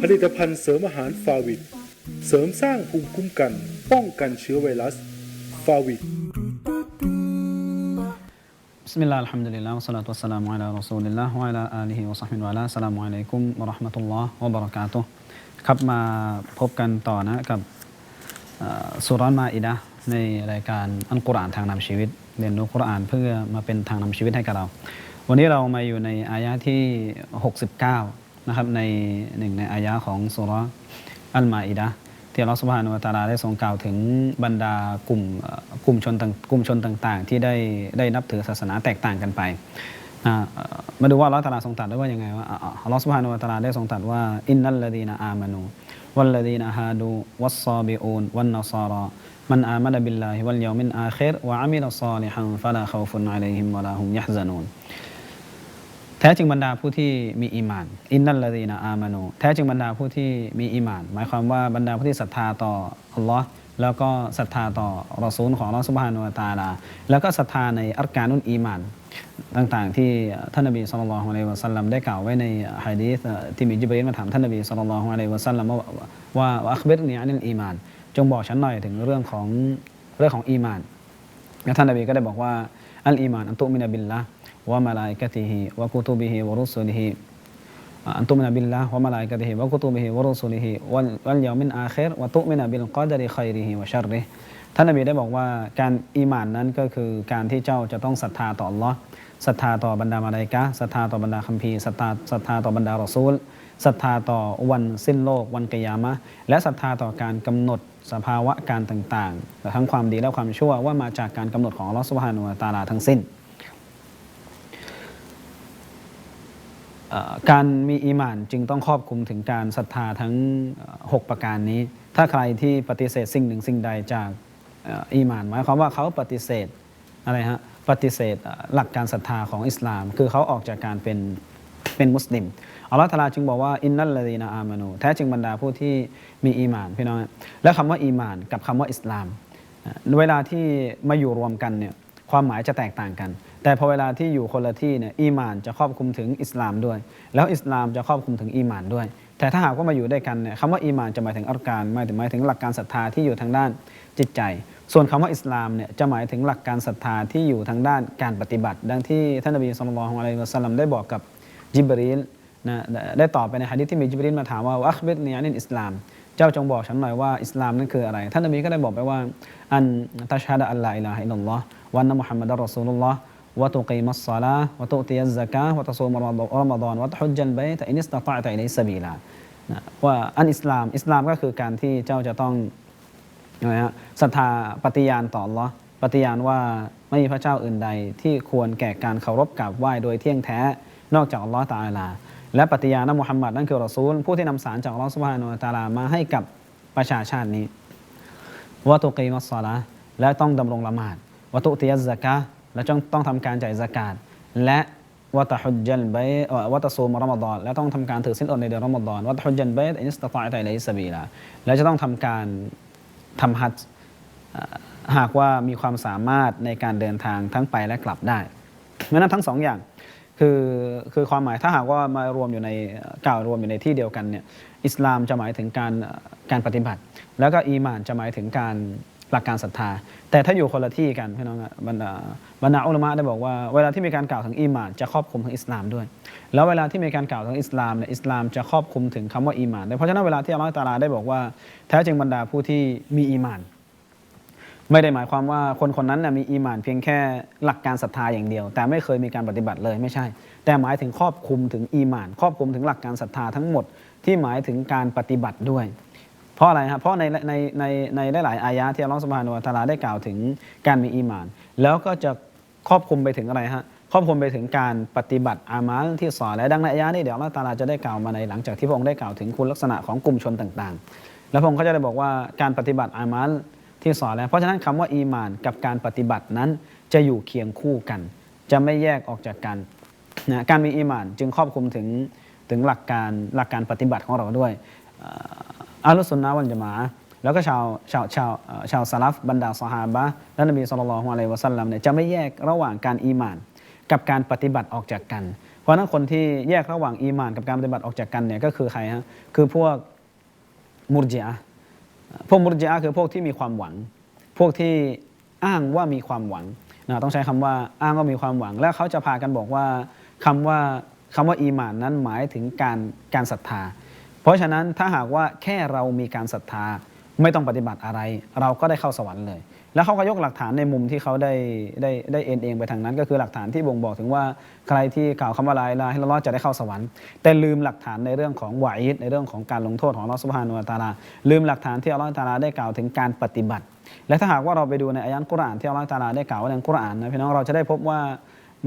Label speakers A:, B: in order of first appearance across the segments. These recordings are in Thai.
A: ผลิตภัณฑ์เสริมอาหารฟาวิดเสริมสร้างภูมิคุ้มกัน ป้องกันเชื้อไวรัสฟาวิด
B: بسم الله الحمد لله والصلاة والسلام على رسول الله وعلى آله وصحبه وعلى السلام عليكم ورحمة الله وبركاته ครับมาพบกันต่อนะกับเอ่อสุรานมาอิดะห์ในรายการอันกุรอานทางนำชีวิต เรียนรู้กุรอานเพื่อมาเป็นทางนำชีวิตให้กับเรา วันนี้เรามาอยู่ในอายะที่ 69 นะครับในหนึ่งในอายะของสุรอัลมาอิดะที่อัลลอฮฺสุบฮานุวะตาลาได้ทรงกล่าวถึงบรรดากลุ่มกลุ่มชนต่างกลุ่มชนต่างๆ ที่ได้ได้นับถือศาสนาแตกต่างกันไปมาดูว่าอัลลอฮฺตาลาทรงตรัสได้ว่ายังไงว่าอัลลอฮฺสุบฮานุวะตาลาได้ทรงตรัสว่าอินนัลลดีนอามานูวัลลดีนฮาดูวัสซาบิอูนวันนัซารามันอามันบิลลาฮิวัลยามินอาคิรวะอามิลซาลิฮันฟะลาคอฟุนอะลัยฮิมวะลาฮุมยะฮซานูน แท้จริงบรรดาผู้ที่มีอีมาน อินนัลลดีนอามานูแท้จริงบรรดาผู้ที่มีอีมาน หมายความว่าบรรดาผู้ที่ศรัทธาต่ออัลลอฮ์แล้วก็ศรัทธาต่อรอซูลของอัลลอฮ์ซุบฮานุวตาลา แล้วก็ศรัทธาในอัรการนุนอีมานต่างๆ ที่ท่านนบีสุลต่านละฮ์อะลัยวะสัลลัมได้กล่าวไว้ในฮะดีษที่มีจิบรีลมาถามท่านนบีสุลต่านละฮ์อะลัยวะสัลลัมว่าว่าอัคบิรนีอันิลอีมาน จงบอกฉันหน่อยถึงเรื่องของเรื่องของอีมานแล้วท่านนบีก็ได้บอกว่า อัลอีมานอันตุมินะบิลละวะมะลาอิกะติฮิวะกุตุบิฮิวะรุสุลิฮิอันตุมินะบิลละวะมะลาอิกะติฮิวะกุตุบิฮิวะรุสุลิฮิวัลยามินอาคิรวะตุมินะบิลกอดริคัยริฮิวะชัรริท่านนบีได้บอกว่าการอีมานนั้นก็คือการที่เจ้าจะต้องศรัทธาต่ออัลลอฮ์ศรัทธาต่อบรรดามาลาอิกะศรัทธาต่อบรรดาคัมภีร์ศรัทธาศรัทธาต่อบรรดารอซูล ศรัทธาต่อวันสิ้นโลก วันกิยามะ และศรัทธาต่อการกำหนดสภาวะการต่างๆ ทั้งความดีและความชั่วว่ามาจากการกำหนดของลอสุบฮานุตาลาทั้งสิ้น การมีอีมานจึงต้องครอบคลุมถึงการศรัทธาทั้งเอ่อหกประการนี้ ถ้าใครที่ปฏิเสธสิ่งหนึ่งสิ่งใดจากเอ่ออีหมานหมายความว่าเขาปฏิเสธอะไรฮะปฏิเสธหลักการศรัทธาของอิสลาม คือเขาออกจากการเป็น เป็นมุสลิมอัลลอฮฺตาลาจึงบอกว่าอินนัลลดีนาอามานูแท้จริงบรรดาผู้ที่มีอีมานพี่น้องและคำว่าอีมาน กับคำว่าอิสลาม เวลาที่มาอยู่รวมกันเนี่ยความหมายจะแตกต่างกัน แต่พอเวลาที่อยู่คนละที่เนี่ยอีมานจะครอบคลุมถึงอิสลามด้วย แล้วอิสลามจะครอบคลุมถึงอีมานด้วย แต่ถ้าหากว่ามาอยู่ด้วยกันเนี่ยคำว่าอีมานจะหมายถึงอัลการหมายถึงหมายถึงหลักการศรัทธาที่อยู่ทางด้านจิตใจ ส่วนคำว่าอิสลามเนี่ยจะหมายถึงหลักการศรัทธาที่อยู่ทางด้านการปฏิบัติ ดังที่ท่านนบีสุลต่านละฮ์อะลัยฮิวะสัลลัมได้บอกกับ จิบรีลนะได้ตอบไปในฮะดีษที่มีจิบรีลมาถามว่าอัคบิรนีอานินอิสลาม เจ้าจงบอกฉันหน่อยว่าอิสลามนั้นคืออะไร ท่านนบีก็ได้บอกไปว่า อันตัชฮะดะอัลลอฮ์อิลาฮะอิลลัลลอฮ์วันนะมุฮัมมัดอัรรอซูลุลลอฮ์วะตุกีมัสศอลาห์วะตุติยัซซะกาวะตะซูมรอมฎอนวะตะฮุจญัลบัยตะอินิสตะตะอ์ตะอิลัยฮิสซะบีลานะว่าอันอิสลามอิสลามก็คือการที่เจ้าจะต้องนะฮะศรัทธาปฏิญาณต่อ Allah ปฏิญาณว่าไม่มีพระเจ้าอื่นใดที่ควรแก่การเคารพกราบไหว้โดยเที่ยงแท้ นอกจากอัลลอฮ์ตะอาลา และปฏิญาณมุฮัมมัดนั่นคือรอซูล ผู้ที่นำสารจากอัลลอฮ์ซุบฮานุตาลามาให้กับประชาชาตินี้วะตุกีมัสซอลาห์และต้องดำรงละหมาดวะตุติยัซซะกาห์และต้องต้องทำการจ่ายซะกาตและวะตะฮุจญัลบัยเอ่อวะตะซูมรอมฎอนและต้องทำการถือศีลอดในเดือนรอมฎอนวะตะฮุจญัลบัยอินสตะตะอ์ตะอิลัยฮิสบีลาและจะต้องทำการทำฮัจหากว่ามีความสามารถในการเดินทางทั้งไปและกลับได้เพราะฉะนั้นทั้งสองอย่าง คือคือความหมายถ้าหากว่ามารวมอยู่ในกล่าวรวมอยู่ในที่เดียวกันเนี่ยอิสลามจะหมายถึงการการปฏิบัติ แล้วก็อีมานจะหมายถึงการหลักการศรัทธา แต่ถ้าอยู่คนละที่กันพี่น้องบรรดาบรรดาอุลามะได้บอกว่าเวลาที่มีการกล่าวถึงอีมาน จะครอบคลุมถึงอิสลามด้วย แล้วเวลาที่มีการกล่าวถึงอิสลามเนี่ยอิสลามจะครอบคลุมถึงคำว่าอีมานเพราะฉะนั้นเวลาที่อัลลอฮฺตาลาได้บอกว่าแท้จริงบรรดาผู้ที่มีอีมาน ไม่ได้หมายความว่าคนคนนั้นนะมีอีหมานเพียงแค่หลักการศรัทธาอย่างเดียว แต่ไม่เคยมีการปฏิบัติเลยไม่ใช่ แต่หมายถึงครอบคลุมถึงอีหมาน ครอบคลุมถึงหลักการศรัทธาทั้งหมดที่หมายถึงการปฏิบัติด้วย เพราะอะไรครับเพราะในในในในหลายๆอายะที่อัลลอฮฺสุบฮานุวะตาลาได้กล่าวถึงการมีอีหมาน แล้วก็จะครอบคลุมไปถึงอะไรฮะครอบคลุมไปถึงการปฏิบัติอามัลที่สอนและดังในอายะนี้เดี๋ยวอัลลอฮฺตาลาจะได้กล่าวมาในหลังจากที่พระองค์ได้กล่าวถึงคุณลักษณะของกลุ่มชนต่าง ๆ แล้วพระองค์ก็จะได้บอกว่าการปฏิบัติอามัล ที่สอนแล้ว เพราะฉะนั้นคำว่าอีมานกับการปฏิบัตินั้นจะอยู่เคียงคู่กัน จะไม่แยกออกจากกันนะการมีอีมานจึงครอบคลุมถึงถึงหลักการหลักการปฏิบัติของเราด้วยอ่ออาลุสุนนะวันจะมาแล้วก็ชาวชาวชาวชาวสลัฟบรรดาสหาบะและนบีสุลต่านละฮ์อะลัยวะสัลลัมเนี่ยจะไม่แยกระหว่างการอีมาน กับการปฏิบัติออกจากกัน เพราะฉะนั้นคนที่แยกระหว่างอีมาน กับการปฏิบัติออกจากกันเนี่ยก็คือใครฮะคือพวกมุรจิอะ พวกมุรจิอะคือพวกที่มีความหวัง พวกที่อ้างว่ามีความหวังนะต้องใช้คำว่าอ้างว่ามีความหวัง แล้วเขาจะพากันบอกว่าคำว่าคำว่าอีหมานนั้นหมายถึงการการศรัทธา เพราะฉะนั้นถ้าหากว่าแค่เรามีการศรัทธาไม่ต้องปฏิบัติอะไร เราก็ได้เข้าสวรรค์เลย แล้วเขาก็ยกหลักฐานในมุมที่เขาได้ได้ได้เอ็นเองไปทางนั้น ก็คือหลักฐานที่บ่งบอกถึงว่าใครที่กล่าวคำว่าลาอิลาฮะอิลลัลอฮ์จะได้เข้าสวรรค์ แต่ลืมหลักฐานในเรื่องของวาอิดในเรื่องของการลงโทษของลอฮ์ซุบฮานุวะตาลาลืมหลักฐานที่อัลลอฮ์ตาลาได้กล่าวถึงการปฏิบัติ และถ้าหากว่าเราไปดูในอายะห์กุรอานที่อัลลอฮ์ตาลาได้กล่าวในกุรอานนะพี่น้องเราจะได้พบว่า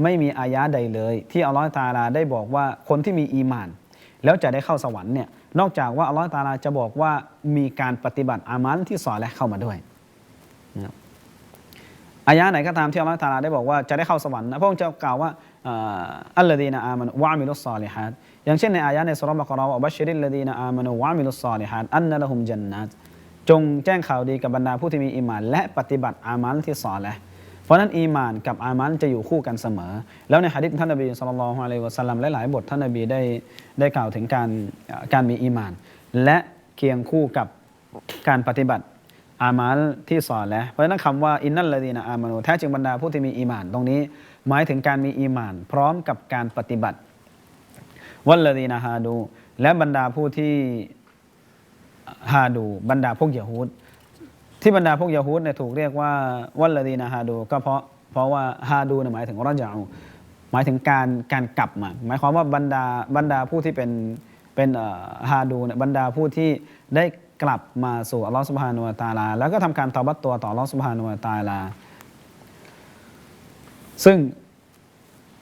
B: ไม่มีอายะใดเลย ที่อัลลอฮ์ตาลาได้บอกว่าคนที่มีอีมาน แล้วจะได้เข้าสวรรค์เนี่ยนอกจากว่าอัลลอฮ์ตาลาจะบอกว่ามีการปฏิบัติอามัลที่สอนและเข้ามาด้วย อายะห์ไหนก็ตามที่อัลลอฮฺตะอาลาได้บอกว่าจะได้เข้าสวรรค์นะพระองค์จะกล่าวว่าอัลลดีนอามันวะมิลุสซอลิฮัดอย่างเช่นในอายะห์ในสุรบะกราว่าบัชชิริลลดีนอามันวะมิลุสซอลิฮัดอันนะละฮุมจันนัตจงแจ้งข่าวดีกับบรรดาผู้ที่มีอีหมาน และปฏิบัติอามัลที่ซอนแหละเพราะนั้นอีมานกับอามัลจะอยู่คู่กันเสมอ แล้วในหะดีษท่านนบีศ็อลลัลลอฮุอะลัยวะซัลลัมหลายๆบทท่านนบีได้ได้กล่าวถึงการการมีอีมาน และเคียงคู่กับการปฏิบัติ อามัลที่สอนแล้วเพราะฉะนั้นคำว่าอินนัลลดีนอามานูแท้จริงบรรดาผู้ที่มีอีหมาน ตรงนี้ หมายถึงการมีอีหมาน พร้อมกับการปฏิบัติวัลลดีนาฮาดู และบรรดาผู้ที่ฮาดู บรรดาพวกยะฮูดที่บรรดาพวกยะฮูดเนี่ยถูกเรียกว่าวัลลดีนาฮาดู ก็เพราะเพราะว่าฮาดูหมายถึงรอจาหมายถึงการการกลับมาหมายความว่าบรรดาบรรดาผู้ที่เป็นเป็นฮาดูเนี่ยบรรดาผู้ที่ได้ กลับมาสู่อัลลอฮฺสุบฮานุวะตาลา แล้วก็ทำการตอบัตตัวต่ออัลลอฮฺสุบฮานุวะตาลา ซึ่ง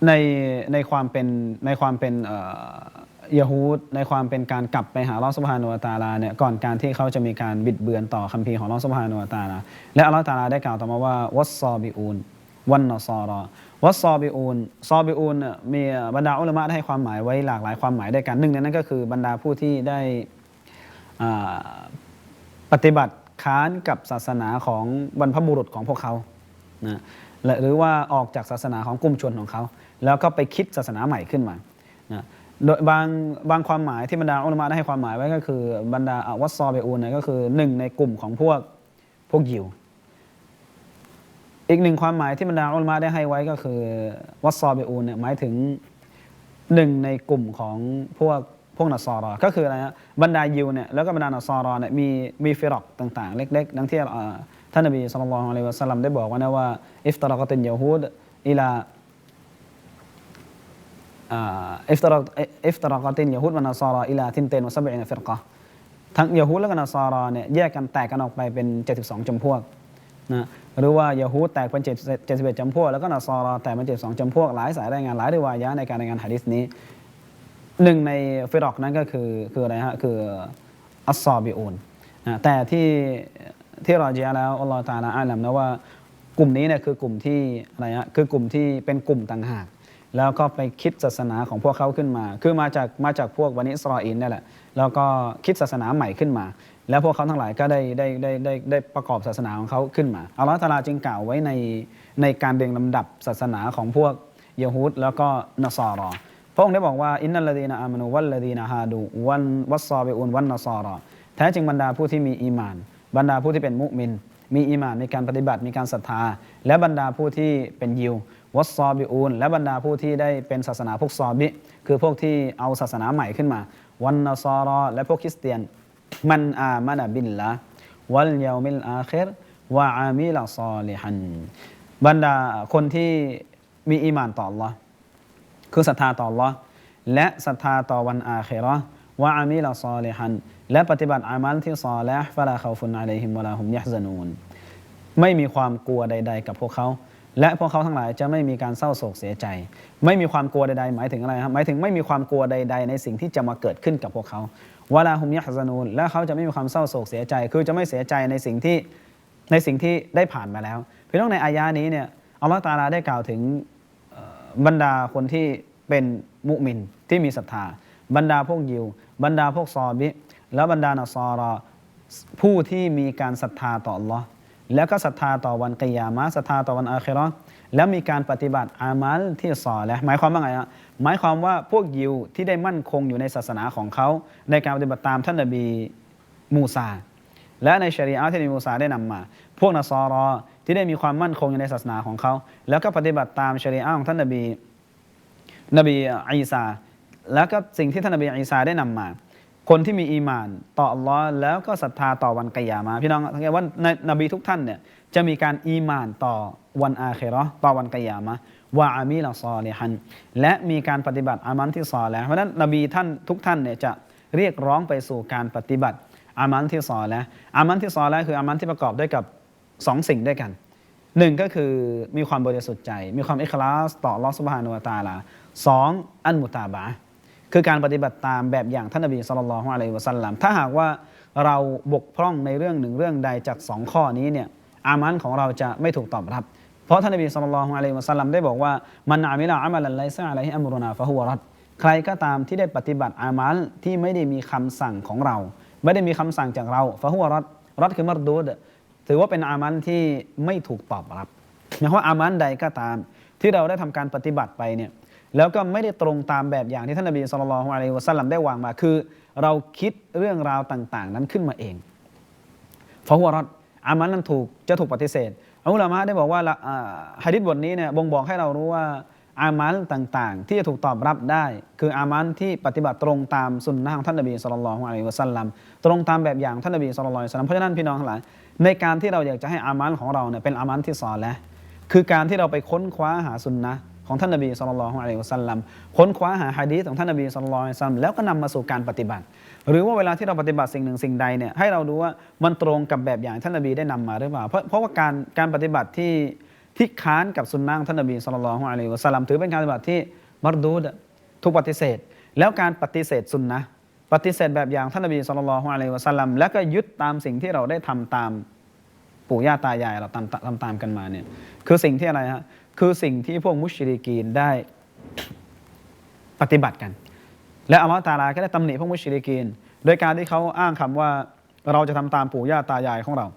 B: ในในความเป็นในความเป็นเยะฮูดในความเป็นการกลับไปหาอัลลอฮฺสุบฮานุวะตาลาเนี่ยก่อนการที่เขาจะมีการบิดเบือนต่อคัมภีร์ของอัลลอฮฺสุบฮานุวะตาลา และอัลลอฮฺตาลาได้กล่าวต่อมาว่าวัสซอบิอูนวันนอซอรอวัสซอบิอูนซอบิอูนมีบรรดาอุลามะได้ให้ความหมายไว้หลากหลายความหมายด้วยกันหนึ่งในนั้นก็คือบรรดาผู้ที่ได้ ปฏิบัติค้านกับศาสนาของบรรพบุรุษของพวกเขานะหรือว่าออกจากศาสนาของกลุ่มชนของเขา แล้วก็ไปคิดศาสนาใหม่ขึ้นมานะโดยบางบางความหมายที่บรรดาอุลมะได้ให้ความหมายไว้ก็คือบรรดาอวัสซอเบอูนเนี่ยก็คือหนึ่งในกลุ่มของพวกพวกยิว อีกหนึ่งความหมายที่บรรดาอุลมะได้ให้ไว้ก็คือวัสซอเบอูนเนี่ยหมายถึงหนึ่งในกลุ่มของพวก พวกนัสซอรอ ก็คืออะไรนะบรรดายิวเนี่ยแล้วก็บรรดานัสซอรอเนี่ยมีมีฟิรอกต่างๆ เล็กๆ ดังที่ท่านนบีสุลต่านอะลัยวะสัลลัมได้บอกว่านะว่าอิฟตารกตินยาฮูดอิลาอิฟตารอิฟตารกตินยาฮูดวะนัสซาราอิลาทินเตนวะซับอินฟิรกะทั้งยาฮูดและก็นัสซาราเนี่ยแยกกันแตกกันออกไปเป็น 72จำพวกนะหรือว่ายาฮูดแตกเป็น7 71จำพวก แล้วก็นัสซาราแตกเป็น72จำพวก หลายสายรายงานหลายริวายะในการรายงานหะดีษนี้ หนึ่งในฟิรอกนั้นก็คือคืออะไรฮะคืออัสซอบิอูนนะแต่ที่ที่รอเจียแล้วอัลลอฮฺตะอาลาอาลัมนะว่ากลุ่มนี้เนี่ยคือกลุ่มที่อะไรฮะคือกลุ่มที่เป็นกลุ่มต่างหาก แล้วก็ไปคิดศาสนาของพวกเขาขึ้นมา คือมาจากมาจากพวกวันอิสราเอลนี่แหละแล้วก็คิดศาสนาใหม่ขึ้นมา แล้วพวกเขาทั้งหลายก็ได้ได้ได้ได้ได้ประกอบศาสนาของเขาขึ้นมาอัลลอฮฺตาลาจึงกล่าวไว้ในในการเรียงลำดับศาสนาของพวกยะฮูดแล้วก็นสอรอ พระองค์ได้บอกว่าอินนัลลดีนอามานูวัลลดีนฮาดูวันวัสซอบิอุนวันนสอรอแท้จริงบรรดาผู้ที่มีอีมาน บรรดาผู้ที่เป็นมุมิน มีอีมานมีการปฏิบัติมีการศรัทธา และบรรดาผู้ที่เป็นยิววัสซอบิอูนและบรรดาผู้ที่ได้เป็นศาสนาพวกซอบิ คือพวกที่เอาศาสนาใหม่ขึ้นมา วันนสอรอและพวกคริสเตียน มันอามานะบิลละวัลยามิลอาคิรวะอามิลซอลิฮันบรรดาคนที่มีอีมานต่อ Allah คือศรัทธาต่อ Allah และศรัทธาต่อวันอาคิราวะอามิลซอลิฮัน และปฏิบัติอามัลที่ซอและฟะลาคาฟุนอะลัยฮิมวะลาฮุมยะฮซนูนไม่มีความกลัวใด ๆ กับพวกเขา และพวกเขาทั้งหลายจะไม่มีการเศร้าโศกเสียใจ ไม่มีความกลัวใดๆ หมายถึงอะไรครับหมายถึงไม่มีความกลัวใด ๆ ในสิ่งที่จะมาเกิดขึ้นกับพวกเขาวะลาฮุมยะฮซะนูนและเขาจะไม่มีความเศร้าโศกเสียใจ คือจะไม่เสียใจในสิ่งที่ในสิ่งที่ได้ผ่านมาแล้วพี่น้องในอายานี้เนี่ยอัลลอฮฺตาลาได้กล่าวถึง บรรดาคนที่เป็นมุมินที่มีศรัทธา บรรดาพวกยิว บรรดาพวกซอบิ และบรรดานาซอรอผู้ที่มีการศรัทธาต่อ Allah แล้วก็ศรัทธาต่อวันกิยามะศรัทธาต่อวันอาคิราะห์แล้วมีการปฏิบัติอามัลที่ซอและห์หมายความว่าไงฮะหมายความว่าพวกยิวที่ได้มั่นคงอยู่ในศาสนาของเขา ในการปฏิบัติตามท่านนบีมูซาและในชริอะที่นบีมูซาได้นำมา พวกนสอรอ ที่ได้มีความมั่นคงอยู่ในศาสนาของเขา แล้วก็ปฏิบัติตามชริอะของท่านนบีนบีอีสาแล้วก็สิ่งที่ท่านนบีอีสาได้นำมา คนที่มีอีมานต่ออัลลอฮ์แล้วก็ศรัทธาต่อวันกิยามะพี่น้องสังเกตว่านนบีทุกท่านเนี่ยจะมีการอีมานต่อวันอาเคราะห์ต่อวันกิยามะวะอามีลซอเลฮันและมีการปฏิบัติอามันที่ซอแล้วเพราะฉะนั้นนบีท่านทุกท่านเนี่ยจะเรียกร้องไปสู่การปฏิบัติอามันที่ซอแล้วอามันที่ซอแล้วคืออามันที่ประกอบด้วยกับ สองสิ่งด้วยกันหนึ่งก็คือมีความบริสุทธิ์ใจ มีความอิคลาสต่อลอสบานุตาลาสองอันมุตาบะคือการปฏิบัติตามแบบอย่างท่านนบีสุลต่านละฮ์อะลัยวะสัลลัมถ้าหากว่าเราบกพร่องในเรื่องหนึ่งเรื่องใดจากสองข้อนี้เนี่ยอามันของเราจะไม่ถูกตอบรับ เพราะท่านนบีสุลต่านละฮ์อะลัยวะสัลลัมได้บอกว่ามันอามิละอามัลันไลซะอะลัยฮิอัมรุนาฟะฮุวรัดใครก็ตามที่ได้ปฏิบัติอามัลที่ไม่ได้มีคำสั่งของเรา ไม่ได้มีคำสั่งจากเราฟะฮุวรัดรัดคือมัรดูด ถือว่าเป็นอามันที่ไม่ถูกตอบรับหมายความว่าอามันใดก็ตาม ที่เราได้ทำการปฏิบัติไปเนี่ยแล้วก็ไม่ได้ตรงตามแบบอย่างที่ท่านนบีสุลต่านละฮ์อะลัยวะสัลลัมได้วางมาคือ เราคิดเรื่องราวต่าง ๆ นั้นขึ้นมาเองฟะฮุวรัดอามันนั้นถูกจะถูกปฏิเสธอัลลอฮ์ได้บอกว่าละฮะดิษบทนี้เนี่ยบ่งบอกให้เรารู้ว่าอามันต่างๆ ที่จะถูกตอบรับได้ คืออามันที่ปฏิบัติตรงตามสุนนะของท่านนบีสุลต่านละฮ์อะลัยวะสัลลัมตรงตามแบบอย่างท่านนบีสุลต่านละฮ์อะลัยฮิวะสัลลัมเพราะฉะนั้นพี่น้องทั้งหลาย ในการที่เราอยากจะให้อามันของเราเนี่ยเป็นอามันที่ซอนแล้วคือการที่เราไปค้นคว้าหาสุนนะของท่านนบีสุลต่านละฮ์อะลัยฮิสัลลัมค้นคว้าหาฮะดีษของท่านนบีสุลต่านละฮ์อะลัยฮิสัลลัมแล้วก็นำมาสู่การปฏิบัติ หรือว่าเวลาที่เราปฏิบัติสิ่งหนึ่งสิ่งใดเนี่ยให้เราดูว่ามันตรงกับแบบอย่างท่านนบีได้นำมาหรือเปล่าเพราะเพราะว่าการการปฏิบัติที่ที่ค้านกับสุนนะของท่านนบีสุลต่านละฮ์อะลัยฮิสัลลัมถือเป็นการปฏิบัติที่มัรดูดะถูกปฏิเสธ แล้วการปฏิเสธสุนนะ ปฏิเสธแบบอย่างท่านนบีสุลต่านละฮ์อะลัยวะสัลลัมแล้วก็ยึดตามสิ่งที่เราได้ทำตามปู่ย่าตายายเราตามตามตามกันมาเนี่ยคือสิ่งที่อะไรฮะคือสิ่งที่พวกมุชริกีนได้ปฏิบัติกัน และอัลลอฮฺตาลาก็ได้ตำหนิพวกมุชริกีนโดยการที่เขาอ้างคำว่าเราจะทำตามปู่ย่าตายายของเรา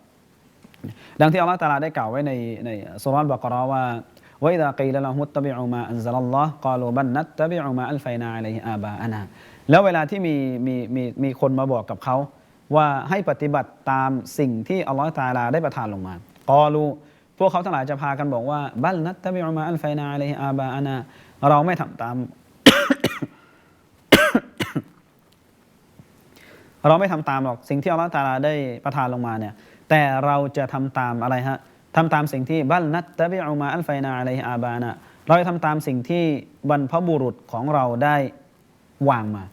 B: ดังที่อัลลอฮฺตาลาได้กล่าวไว้ในในสุรานบักราะห์ว่าว่าอิดะกีลละมุตตบิอุ แล้วเวลาที่มีมีมีมีคนมาบอกกับเขาว่าให้ปฏิบัติตามสิ่งที่อัลลอฮฺตาลาได้ประทานลงมากอลูพวกเขาทั้งหลายจะพากันบอกว่าบัลนัตตบิอุมาอัลไฟนาอะลัยฮิอาบาอานาเราไม่ทำตาม เราไม่ทำตามหรอกสิ่งที่อัลลอฮฺตาลาได้ประทานลงมาเนี่ย แต่เราจะทำตามอะไรฮะทำตามสิ่งที่บัลนัตตะบิอุมาอัลไฟนาอะลัยฮิอาบานะเราจะทำตามสิ่งที่บรรพบุรุษของเราได้วางมา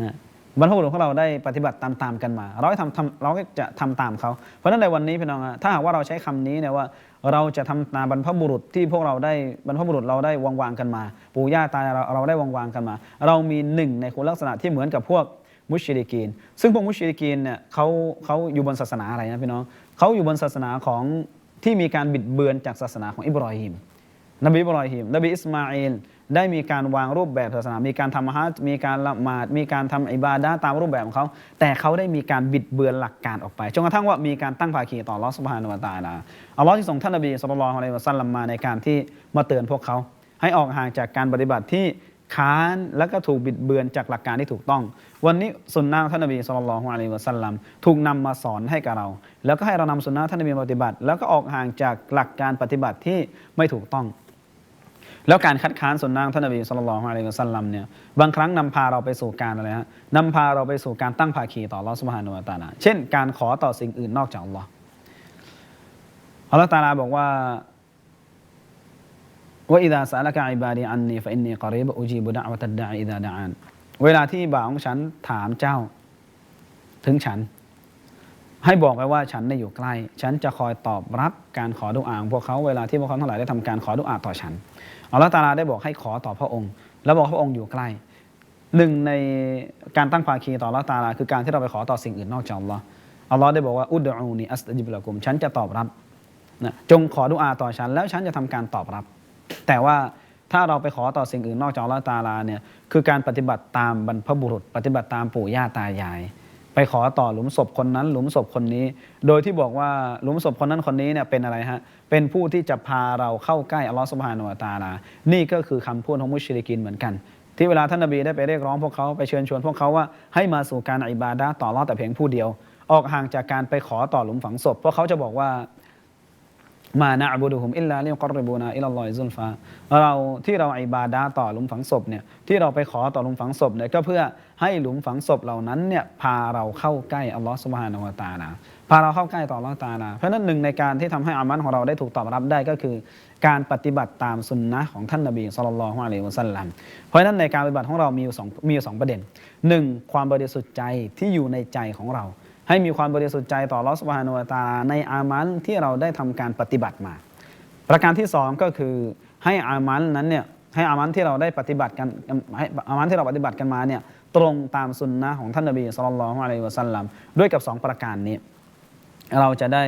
B: นะบรรพบุรุษของเราได้ปฏิบัติตามๆกันมา เราก็ทำทำเราก็จะทำตามเขา เพราะฉะนั้นในวันนี้พี่น้องถ้าหากว่าเราใช้คำนี้เนี่ยว่า เราจะทำตามบรรพบุรุษที่พวกเราได้บรรพบุรุษเราได้วางวางๆกันมา ปู่ย่าตายเราเราได้วางวางๆกันมา เรามีหนึ่งในคุณลักษณะที่เหมือนกับพวกมุชริกีน ซึ่งพวกมุชริกีนเนี่ยเขาเขาอยู่บนศาสนาอะไรนะพี่น้องเขาอยู่บนศาสนาของที่มีการบิดเบือนจากศาสนาของอิบรอฮิมนบีอิบรอฮิมนบีอิสมาอิล ได้มีการวางรูปแบบศาสนา มีการทำฮัจมีการละหมาด มีการทำอิบาดะตามรูปแบบของเขา แต่เขาได้มีการบิดเบือนหลักการออกไป จนกระทั่งว่ามีการตั้งภาคีต่ออัลอสุบฮานุวตาลาอัลลอฮ์ที่ส่งท่านนบีสุลต่านละฮ์อะลัยฮิวะซัลลัมมาในการที่มาเตือนพวกเขา ให้ออกห่างจากการปฏิบัติที่ค้านแล้วก็ถูกบิดเบือนจากหลักการที่ถูกต้อง วันนี้สุนนะท่านนบีสุลต่านละฮ์อะลัยฮิวะสัลลัมถูกนำมาสอนให้กับเรา แล้วก็ให้เรานำสุนนะท่านนบีปฏิบัติ แล้วก็ออกห่างจากหลักการปฏิบัติที่ไม่ถูกต้อง แล้วการคัดค้านสุนนะท่านนบีสุลต่านลฮ์อะลัยฮิสัลลัมเนี่ยบางครั้งนำพาเราไปสู่การอะไรฮะนำพาเราไปสู่การตั้งภาคีต่ออัลอสุบฮานุวะตาลาเช่น การขอต่อสิ่งอื่นนอกจากอัลลอฮ์อัลลอฮ์ตาลาบอกว่าว่าอิดาสาลกะอิบาดีอันนีฟะอินนีกอรีบอุจีบุดะวะตัดดะอิดาดะอานเวลาที่บ่าวของฉันถามเจ้า ถึงฉัน ให้บอกไปว่าฉันได้อยู่ใกล้ ฉันจะคอยตอบรับการขอดุอาของพวกเขาเวลาที่พวกเขาทั้งหลายได้ทำการขอดุอาต่อฉัน อัลลอฮฺตาลาได้บอกให้ขอต่อพระองค์ แล้วบอกพระองค์อยู่ใกล้หนึ่งในการตั้งภาคีต่ออัลลอฮฺตาลา คือการที่เราไปขอต่อสิ่งอื่นนอกจากอัลลอฮ์อัลลอฮ์ได้บอกว่าอุดอูนีอัสตะจิบละกุมฉันจะตอบรับนะจงขอดุอาต่อฉัน แล้วฉันจะทำการตอบรับ แต่ว่าถ้าเราไปขอต่อสิ่งอื่นนอกจากอัลลอฮฺตาลาเนี่ยคือการปฏิบัติตามบรรพบุรุษ ปฏิบัติตามปู่ย่าตายาย ไปขอต่อหลุมศพคนนั้น หลุมศพคนนี้ โดยที่บอกว่าหลุมศพคนนั้นคนนี้เนี่ยเป็นอะไรฮะ เป็นผู้ที่จะพาเราเข้าใกล้อัลลอฮฺสุบฮานุวะตาลา นี่ก็คือคำพูดของมุชริกินเหมือนกัน ที่เวลาท่านนบีได้ไปเรียกร้องพวกเขาไปเชิญชวนพวกเขาว่าให้มาสู่การอิบาดะต่อรอดแต่เพียงผู้เดียว ออกห่างจากการไปขอต่อหลุมฝังศพเพราะเขาจะบอกว่า มานะบุดุฮุมอิลลาลิยกอรบูนาอิลลอฮิซุลฟาเราที่เราอิบาดาต่อหลุมฝังศพเนี่ยที่เราไปขอต่อหลุมฝังศพเนี่ยก็เพื่อให้หลุมฝังศพเหล่านั้นเนี่ยพาเราเข้าใกล้อัลลอฮฺสุบฮานะฮูวะตาลาพาเราเข้าใกล้ต่ออัลลอฮฺตาลาเพราะนั้นหนึ่งในการที่ทำให้อามันของเราได้ถูกตอบรับได้ก็คือ การปฏิบัติตามสุนนะของท่านนบีสุลต่านละฮ์อะลัยวะสัลลัมเพราะนั้นในการปฏิบัติของเรามีอยู่สองมีอยู่สองประเด็นหนึ่งความบริสุทธิ์ใจที่อยู่ในใจของเรา ให้มีความบริสุทธิ์ใจต่อลอสุบฮานวตาลาในอามันที่เราได้ทำการปฏิบัติมา ประการที่สองก็คือให้อามันนั้นเนี่ยให้อามันที่เราได้ปฏิบัติกันให้อามันที่เราปฏิบัติกันมาเนี่ยตรงตามสุนนะของท่านนบีสุลต่านละอะลัยวะสัลลัมด้วยกับสองประการนี้ เราจะได้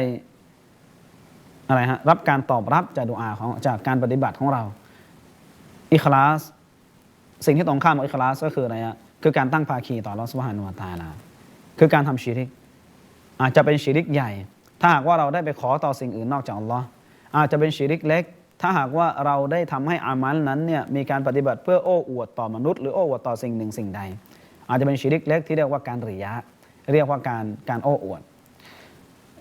B: อะไรฮะรับการตอบรับจากดุอาของจากการปฏิบัติของเราอิคลาสสิ่งที่ตรงข้ามกับอิคลาสก็คืออะไรฮะคือการตั้งภาคีต่อรอสุบฮานุวตาลาคือการทำชีริก อาจจะเป็นชีริกใหญ่ ถ้าหากว่าเราได้ไปขอต่อสิ่งอื่นนอกจากอัลลอฮ์อาจจะเป็นชีริกเล็ก ถ้าหากว่าเราได้ทำให้อามัลนั้นเนี่ยมีการปฏิบัติเพื่อโอ้อวดต่อมนุษย์หรือโอ้อวดต่อสิ่งหนึ่งสิ่งใด อาจจะเป็นชีริกเล็กที่เรียกว่าการริยะ เรียกว่าการการโอ้อวด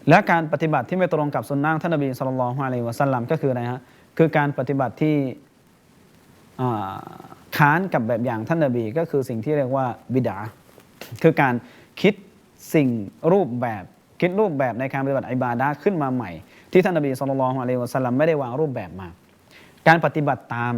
B: และการปฏิบัติที่ไม่ตรงกับสุนนะท่านนบีสุลต่านละฮ์อะลัยวะสัลลัมก็คืออะไรฮะคือการปฏิบัติที่อ่าค้านกับแบบอย่างท่านนบีก็คือสิ่งที่เรียกว่าบิดา คือการคิด สิ่งรูปแบบคิดรูปแบบในการปฏิบัติอิบาดะขึ้นมาใหม่ ที่ท่านนบีสุลต่านลอะลัยฮิวะสัลลัมไม่ได้วางรูปแบบมา การปฏิบัติตาม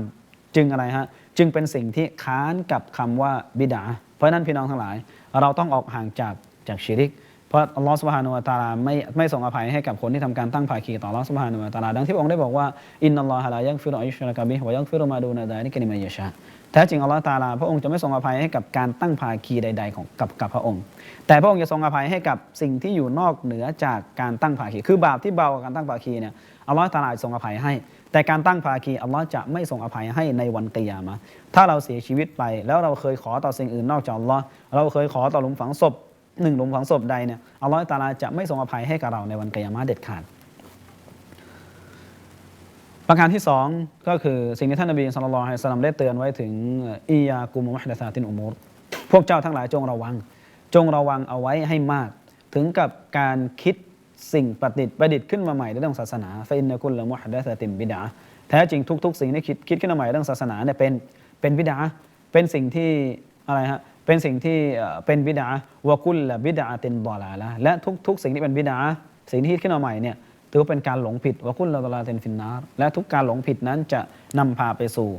B: จึงอะไรฮะจึงเป็นสิ่งที่ค้านกับคำว่าบิดา เพราะฉะนั้นพี่น้องทั้งหลาย เราต้องออกห่างจากจากชิริก เพราะอัลลอฮฺสุบฮานุวะตาลาไม่ไม่ส่งอภัยให้กับคนที่ทำการตั้งภาคีต่ออัลลอฮฺสุบฮานุวะตาลาดังที่พระองค์ได้บอกว่าอินนัลลอฮะลายักฟิรุอัยชรกะบิฮ์วะยักฟิรุมาดูนาดาลิกะลิมัยยะชาแท้จริงอัลลอฮฺตาลาพระองค์จะไม่ทรงอภัยให้กับการตั้งภาคีใด ๆ ของกับกับพระองค์ แต่พระองค์จะทรงอภัยให้กับสิ่งที่อยู่นอกเหนือจากการตั้งภาคี คือบาปที่เบากว่าการตั้งภาคีเนี่ยอัลลอฮฺตาลาจะทรงอภัยให้ แต่การตั้งภาคีอัลลอฮ์จะไม่ทรงอภัยให้ในวันกิยามะถ้าเราเสียชีวิตไปแล้วเราเคยขอต่อสิ่งอื่นนอกจากอัลลอฮ์เราเคยขอต่อหลุมฝังศพ หนึ่งหลุมฝังศพใดเนี่ยอัลลอฮ์ตาลาจะไม่ทรงอภัยให้กับเราในวันกิยามะเด็ดขาด ประการที่สองก็คือสิ่งที่ท่านนบีสุลต่านสลัมได้เตือนไว้ถึงอียากุมมุฮัดะซาตินอุมูรพวกเจ้าทั้งหลายจงระวัง จงระวังเอาไว้ให้มาก ถึงกับการคิดสิ่งประดิษฐ์ประดิษฐ์ขึ้นมาใหม่ในเรื่องศาสนาฟอินนกุลละมุฮัดะซาตินบิดาแท้จริงทุก ๆ สิ่งที่คิดคิดขึ้นมาใหม่เรื่องศาสนาเนี่ยเป็นเป็นบิดาเป็นสิ่งที่อะไรฮะเป็นสิ่งที่เป็นบิดาวกุลละบิดาตินบอลาละและทุกๆ สิ่งที่เป็นบิดาสิ่งที่คิดขึ้นมาใหม่เนี่ยถือว่าเป็นการหลงผิดวกุลละตลาเตนฟินนาร์และทุกการหลงผิดนั้นจะนำพาไปสู่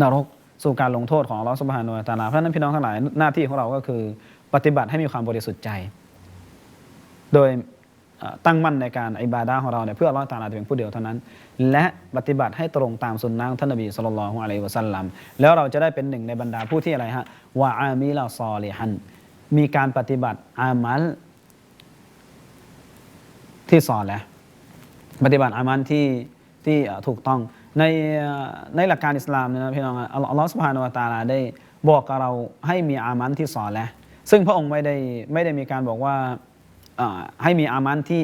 B: นรกสู่การลงโทษของอัลอสุบฮานุตาลาเพราะนั้นพี่น้องทั้งหลายหน้าที่ของเราก็คือ ปฏิบัติให้มีความบริสุทธิ์ใจ โดย ตั้งมั่นในการอิบาดะห์ของเราเนี่ยเพื่ออัลลอฮฺตะอาลาเพียงผู้เดียวเท่านั้น และปฏิบัติให้ตรงตามสุนนะขท่านนบีสุลต่านละฮ์อะลัยวะสัลลัมแล้วเราจะได้เป็นหนึ่งในบรรดาผู้ที่อะไรฮะวะอามิลาซอลิฮันมีการปฏิบัติอามัลที่สอนแล้วปฏิบัติอามันที่ที่ถูกต้องในในหลักการอิสลามเนี่ยนะพี่น้องอัลลอฮฺสุบฮานุวะตาลาได้บอกกับเราให้มีอามันที่สอนแล้วซึ่งพระองค์ไม่ได้ไม่ได้มีการบอกว่า ให้มีอามันที่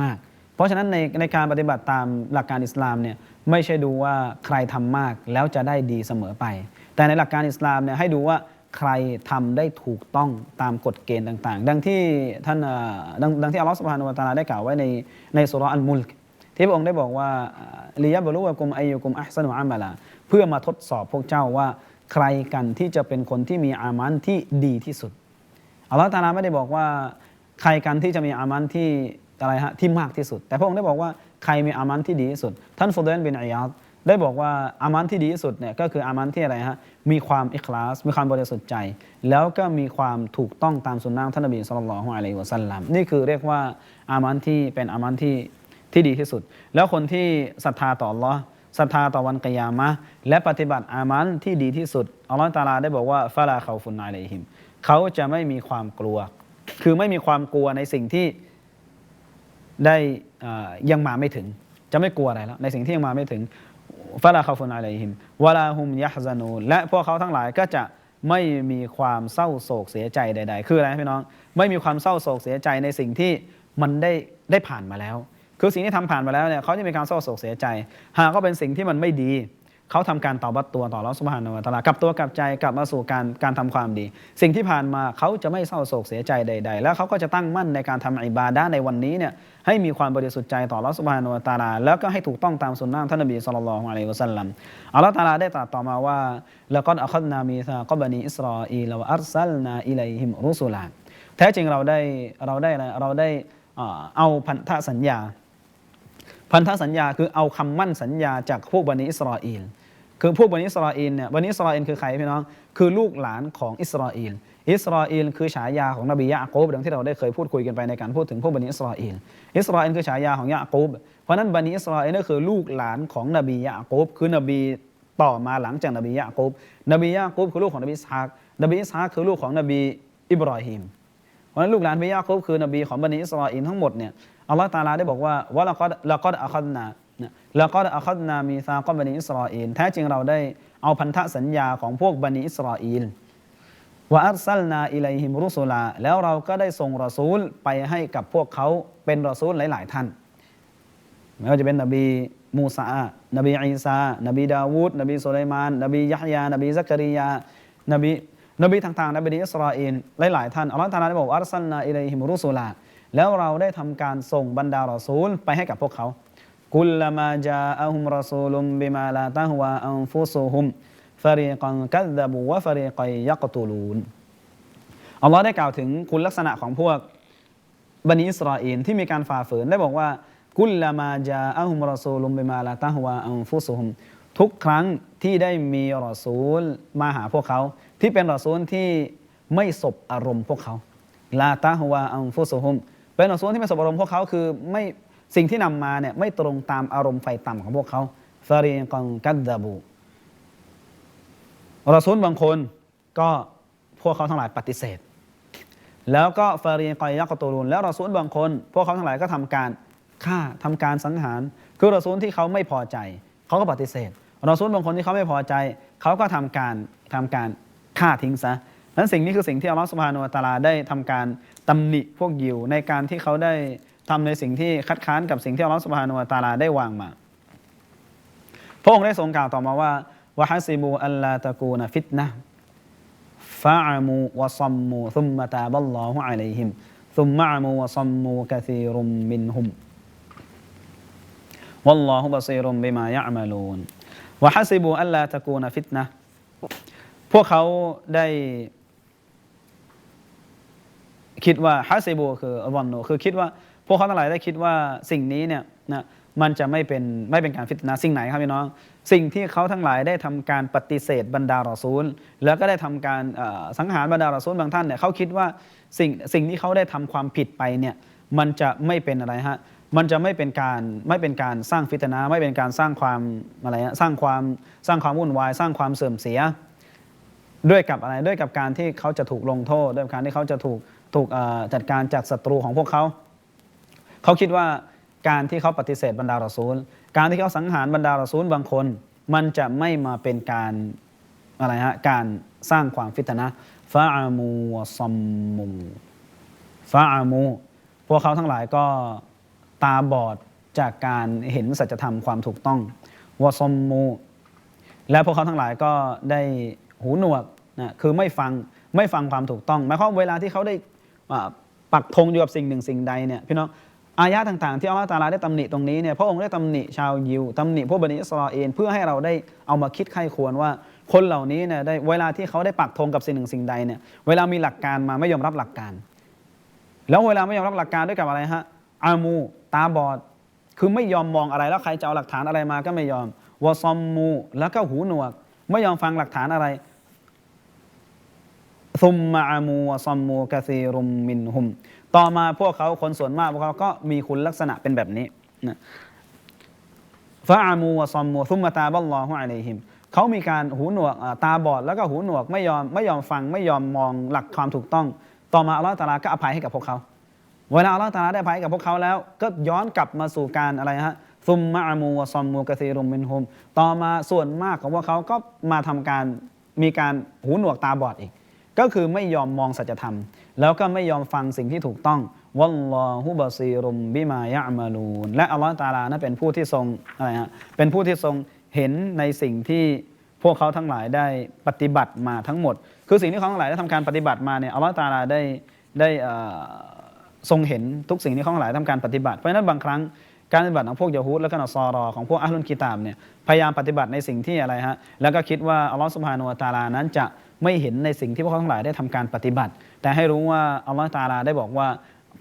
B: มาก ๆ เพราะฉะนั้นในในการปฏิบัติตามหลักการอิสลามเนี่ยไม่ใช่ดูว่าใครทำมากแล้วจะได้ดีเสมอไป แต่ในหลักการอิสลามเนี่ยให้ดูว่าใครทำได้ถูกต้องตามกฎเกณฑ์ต่างๆ ดังที่ท่านดังดังที่อัลลอฮฺสุบฮานุวะตาลาได้กล่าวไว้ในในสุรอัลมุลกที่พระองค์ได้บอกว่าลียะบรุวะกุมอายุกุมอัพสนุอามาลาเพื่อมาทดสอบพวกเจ้าว่าใครกันที่จะเป็นคนที่มีอามันที่ดีที่สุดอัลลอฮฺตาลาไม่ได้บอกว่า ใครกันที่จะมีอามันที่อะไรฮะที่มากที่สุด แต่พระองค์ได้บอกว่าใครมีอามันที่ดีที่สุด ท่านฟุดเดนบินอัยาดได้บอกว่าอามันที่ดีที่สุดเนี่ยก็คืออามันที่อะไรฮะมีความอิคลาส มีความบริสุทธิ์ใจ แล้วก็มีความถูกต้องตามสุนนะขท่านนบีสุลต่านละฮ์อะลัยฮิวะสัลลัมนี่คือเรียกว่าอามันที่เป็นอามันที่ที่ดีที่สุด แล้วคนที่ศรัทธาต่อ Allah ศรัทธาต่อวันกิยามะและปฏิบัติอามันที่ดีที่สุดอัลลอฮฺตาลาได้บอกว่าฟาลาเขาฟุนนายเลหิม เขาจะไม่มีความกลัว คือไม่มีความกลัวในสิ่งที่ได้ยังมาไม่ถึง จะไม่กลัวอะไรแล้ว ในสิ่งที่ยังมาไม่ถึงฟาลาเขาฟุนนายเลหิมวะลาฮุมยะฮซานูและพวกเขาทั้งหลายก็จะไม่มีความเศร้าโศกเสียใจใด ๆ คืออะไรพี่น้อง ไม่มีความเศร้าโศกเสียใจในสิ่งที่มันได้ได้ผ่านมาแล้ว คือสิ่งที่ทำผ่านมาแล้วเนี่ยเขาจะมีการเศร้าโศกเสียใจ หากก็เป็นสิ่งที่มันไม่ดี เขาทำการตอบบัตตัวต่อรัสุภานวะตาลากลับตัวกลับใจกลับมาสู่การการทำความดี สิ่งที่ผ่านมาเขาจะไม่เศร้าโศกเสียใจใด ๆ แล้วเขาก็จะตั้งมั่นในการทำอิบาดะในวันนี้เนี่ยให้มีความบริสุทธิ์ใจต่อรัสุภานวะตาลา แล้วก็ให้ถูกต้องตามสุนนะท่านนบีสุลต่านละฮ์อะลัยฮิวะสัลลัมอัลลอฮฺตาลาได้ตรัสต่อมาว่าแล้วก็อัคดนามีซากบันีอิสราอีลวะอัรซัลนาอิลัยฮิมรุสุลาแท้จริงเราได้เราได้เราได้เอ่อเอาพันธสัญญา พันธสัญญาคือเอาคำมั่นสัญญาจากพวกบันิอิสราเอลคือพวกบันิอิสราเอลเนี่ยบันิอิสราเอลคือใครพี่น้องคือลูกหลานของอิสราเอลอิสราเอลคือฉายาของนบียะโกบดังที่เราได้เคยพูดคุยกันไปในการพูดถึงพวกบันิอิสราเอลอิสราเอลคือฉายาของยะโกบเพราะนั้นบันิอิสราเอลนั่นคือลูกหลานของนบียะโกบคือนบีต่อมาหลังจากนบียะโกบนบียะโกบคือลูกของนบีอิสฮากนบีอิสฮากคือลูกของนบีอิบรอฮิมเพราะนั้นลูกหลานบิยาคุบคือนบีของบันิอิสราเอลทั้งหมดเนี่ย อัลลอฮฺตาลาได้บอกว่าว่าละก็ละก็อัคดนาละก็อัคดนามีซาก็บันิอิสราเอลแท้จริงเราได้เอาพันธสัญญาของพวกบันิอิสราเอลว่าอัลซัลนาอิลัยฮิมรุสุลาแล้วเราก็ได้ส่งรอซูลไปให้กับพวกเขาเป็นรอซูลหลาย ๆ ท่านไม่ว่าจะเป็นนบีมูซา นบีอีสานบีดาวูด นบีสุไลมาน นบียะฮยา นบีซักริยา นบี นบีต่างๆ นบีอิสราเอลหลายๆท่าน อัลลอฮฺตาลาได้บอกว่าอัลซัลนาอิลัยฮิมรุสุลา แล้วเราได้ทำการส่งบรรดารอซูลไปให้กับพวกเขากุลลามาจาอะฮุมรอซูลุมบิมาลาตะฮวาอันฟุซุฮุมฟารีกันกัซบูวะฟารีกันยักตุลูนอัลลอฮ์ได้กล่าวถึงคุณลักษณะของพวกบันิอิสราเอลที่มีการฝ่าฝืนได้บอกว่ากุลลามาจาอะฮุมรอซูลุมบิมาลาตะฮวาอันฟุซุฮุมทุกครั้งที่ได้มีรอซูลมาหาพวกเขา ที่เป็นรอซูลที่ไม่สบอารมณ์พวกเขาลาตะฮวาอันฟุซุฮุม เป็นรอซูลที่ไม่สบอารมณ์พวกเขาคือไม่สิ่งที่นำมาเนี่ยไม่ตรงตามอารมณ์ไฟต่ำของพวกเขาฟารีกอนกัดดาบูรอซูลบางคนก็พวกเขาทั้งหลายปฏิเสธ แล้วก็ฟารีกอยยักตูรุนแล้วรอซูลบางคน พวกเขาทั้งหลายก็ทำการฆ่าทำการสังหาร คือรอซูลที่เขาไม่พอใจ เขาก็ปฏิเสธรอซูลบางคนที่เขาไม่พอใจ เขาก็ทำการทำการฆ่าทิ้งซะนั้นสิ่งนี้คือสิ่งที่อัลลอฮฺสุบฮานุวตาลาได้ทำการ ตำหนิพวกยิวในการที่เขาได้ทำในสิ่งที่คัดค้านกับสิ่งที่อัลลอฮฺสุบฮานุวะตาลาได้วางมา พระองค์ได้ทรงกล่าวต่อมาว่าวะฮัซิบูอัลลาตะกูนฟิตนะฟะอามูวะซัมมูซุมมะตาบัลลอฮุอะลัยฮิมซุมมะอามูวะซัมมูกะซีรุมมินฮุมวัลลอฮุบะซีรุมบิมายะอ์มะลูนวะฮัซิบูอัลลาตะกูนฟิตนะพวกเขาได้ คิดว่าฮัซิบูคือวันโนคือคิดว่าพวกเขาทั้งหลายได้คิดว่าสิ่งนี้เนี่ยนะมันจะไม่เป็นไม่เป็นการฟิตนะสิ่งไหนครับพี่น้อง สิ่งที่เขาทั้งหลายได้ทำการปฏิเสธบรรดารอซูล แล้วก็ได้ทำการสังหารบรรดารอซูลบางท่านเนี่ยเขาคิดว่าสิ่งสิ่งที่เขาได้ทำความผิดไปเนี่ยมันจะไม่เป็นอะไรฮะมันจะไม่เป็นการไม่เป็นการสร้างฟิตนะไม่เป็นการสร้างความอะไรฮะสร้างความสร้างความวุ่นวาย สร้างความเสื่อมเสีย ด้วยกับอะไรด้วยกับการที่เขาจะถูกลงโทษ ด้วยการที่เขาจะถูก ถูกจัดการจากศัตรูของพวกเขา เขาคิดว่าการที่เขาปฏิเสธบรรดารอซูล การที่เขาสังหารบรรดารอซูลบางคน มันจะไม่มาเป็นการอะไรฮะการสร้างความฟิตนะฟาอามูวะซัมมูฟาอามู พวกเขาทั้งหลายก็ตาบอดจากการเห็นสัจธรรมความถูกต้องวะซัมมู และพวกเขาทั้งหลายก็ได้หูหนวกนะคือไม่ฟังไม่ฟังความถูกต้องหมายความเวลาที่เขาได้ อ่าปักธงอยู่กับสิ่งหนึ่งสิ่งใดเนี่ยพี่น้องอายะต่างๆ ที่อัลลอฮฺตาลาได้ตำหนิตรงนี้เนี่ยพระองค์ได้ตำหนิชาวยิวตำหนิพวกบันิอิสราเอลเพื่อให้เราได้เอามาคิดไข้ควรว่าคนเหล่านี้เนี่ยได้เวลาที่เขาได้ปักธงกับสิ่งหนึ่งสิ่งใดเนี่ยเวลามีหลักการมาไม่ยอมรับหลักการ แล้วเวลาไม่ยอมรับหลักการด้วยกับอะไรฮะอามูตาบอดคือไม่ยอมมองอะไรแล้วใครจะเอาหลักฐานอะไรมาก็ไม่ยอมวอซอมมูแล้วก็หูหนวก ไม่ยอมฟังหลักฐานอะไร ซุมมาอามูวะซอมมูกะซีรุมมินฮุม ต่อมาพวกเขาคนส่วนมากพวกเขาก็มีคุณลักษณะเป็นแบบนี้นะฟะอามูวะซอมมูซุมมาตาบัลลอฮุอะลัยฮิมเขามีการหูหนวกตาบอดแล้วก็หูหนวกไม่ยอมไม่ยอมฟังไม่ยอมมองหลักความถูกต้อง ต่อมาอัลลอฮฺตาลาก็อภัยให้กับพวกเขา เวลาอัลลอฮฺตาลาได้อภัยให้กับพวกเขาแล้ว ก็ย้อนกลับมาสู่การอะไรฮะซุมมะอามูวะซอมมูกะซีรุมมินฮุม ต่อมาส่วนมากของพวกเขาก็มาทำการมีการหูหนวกตาบอดอีก ก็คือไม่ยอมมองสัจธรรม แล้วก็ไม่ยอมฟังสิ่งที่ถูกต้องวัลลอฮุบะซีรุมบิมายะมาลูนและอัลลอฮฺตาลานั้นเป็นผู้ที่ทรงอะไรฮะเป็นผู้ที่ทรงเห็นในสิ่งที่พวกเขาทั้งหลายได้ปฏิบัติมาทั้งหมด คือสิ่งที่เขาทั้งหลายได้ทำการปฏิบัติมาเนี่ยอัลลอฮฺตาลาได้ได้ทรงเห็นทุกสิ่งที่เขาทั้งหลายทำการปฏิบัติเพราะฉะนั้นบางครั้งการปฏิบัติของพวกยะฮูดและก็นอซอรอของพวกอัลลุนกิตามเนี่ยพยายามปฏิบัติในสิ่งที่อะไรฮะแล้วก็คิดว่าอัลลอฮฺสุบฮานุวะตาลานั้นจะ ไม่เห็นในสิ่งที่พวกเขาทั้งหลายได้ทำการปฏิบัติ แต่ให้รู้ว่าอัลลอฮฺตะอาลาได้บอกว่า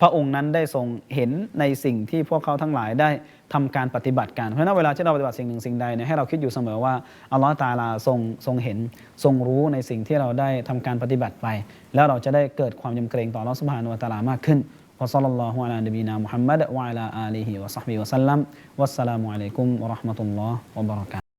B: พระองค์นั้นได้ทรงเห็นในสิ่งที่พวกเขาทั้งหลายได้ทำการปฏิบัติกันเพราะฉะนั้นเวลาที่เราปฏิบัติสิ่งหนึ่งสิ่งใดเนี่ยให้เราคิดอยู่เสมอว่าอัลลอฮฺตะอาลาทรงทรงเห็นทรงรู้ในสิ่งที่เราได้ทำการปฏิบัติไป แล้วเราจะได้เกิดความยำเกรงต่ออัลลอฮฺสุบฮานุวะตะอาลามากขึ้น وصلى الله على نبينا محمد وعلى آله وصحبه وسلم والسلام عليكم ورحمة الله وبركاته